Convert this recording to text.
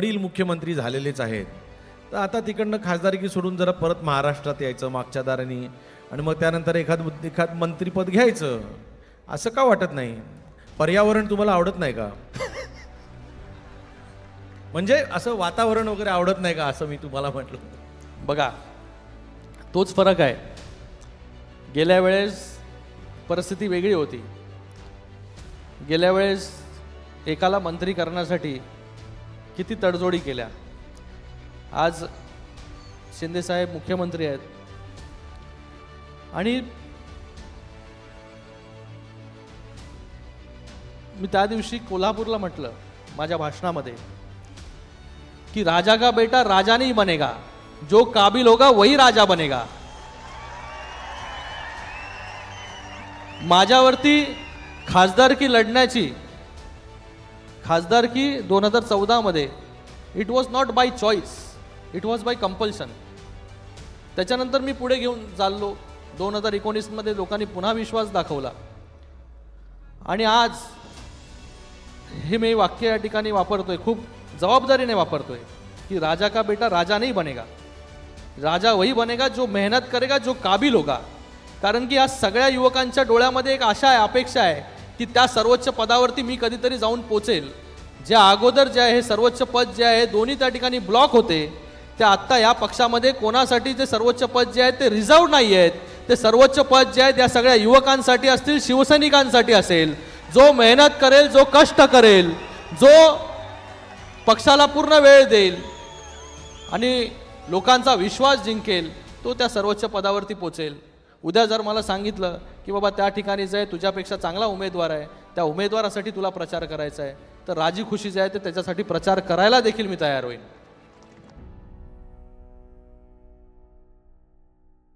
वडील मुख्यमंत्री झालेलेच आहेत. तर आता तिकडनं खासदारकी सोडून जरा परत महाराष्ट्रात यायचं मागच्या दाराने. आणि मग त्यानंतर एखाद एखाद मंत्रीपद घ्यायचं. असं का वाटत नाही? पर्यावरण तुम्हाला आवडत नाही का? म्हणजे असं वातावरण वगैरे आवडत नाही का असं मी तुम्हाला म्हटलं? बघा तोच फरक आहे. गेल्या वेळेस परिस्थिती वेगळी होती. गेल्या वेळेस एकाला मंत्री करण्यासाठी किती तडजोडी केल्या? आज शिंदेसाहेब मुख्यमंत्री आहेत. आणि मी त्या दिवशी कोल्हापूरला म्हटलं माझ्या भाषणामध्ये की राजा का बेटा राजा नहीं बनेगा जो काबिल होगा वही राजा बनेगा. माझ्यावरती खासदारकी लढण्याची खासदारकी दोन हजार चौदामध्ये it was not by choice it was by compulsion त्याच्यानंतर मी पुढे घेऊन चाललो दोन हजार एकोणीसमध्ये लोकांनी पुन्हा विश्वास दाखवला. आणि आज हे मी वाक्य या ठिकाणी वापरतोय खूप जबाबदारीने वापरतोय की राजा का बेटा राजा नहीं बनेगा. राजा वही बनेगा जो मेहनत करेगा जो काबिल होगा. कारण की आज सगळ्या युवकांच्या डोळ्यामध्ये एक आशा आहे अपेक्षा आहे की त्या सर्वोच्च पदावरती मी कधीतरी जाऊन पोचेल. ज्या अगोदर जे आहे सर्वोच्च पद जे आहे दोन्ही त्या ठिकाणी ब्लॉक होते. ते आत्ता या पक्षामध्ये कोणासाठी जे सर्वोच्च पद जे आहेत ते रिझर्व नाही आहेत. ते सर्वोच्च पद जे आहेत या सगळ्या युवकांसाठी असतील शिवसैनिकांसाठी असेल. जो मेहनत करेल जो कष्ट करेल जो पक्षाला पूर्ण वेळ देईल आणि लोकांचा विश्वास जिंकेल तो त्या सर्वोच्च पदावरती पोचेल. उद्या जर मला सांगितलं की बाबा त्या ठिकाणी जे तुझ्यापेक्षा चांगला उमेदवार आहे त्या उमेदवारासाठी तुला प्रचार करायचा आहे तर राजी खुशी जे आहे ते त्याच्यासाठी प्रचार करायला देखील मी तयार होईल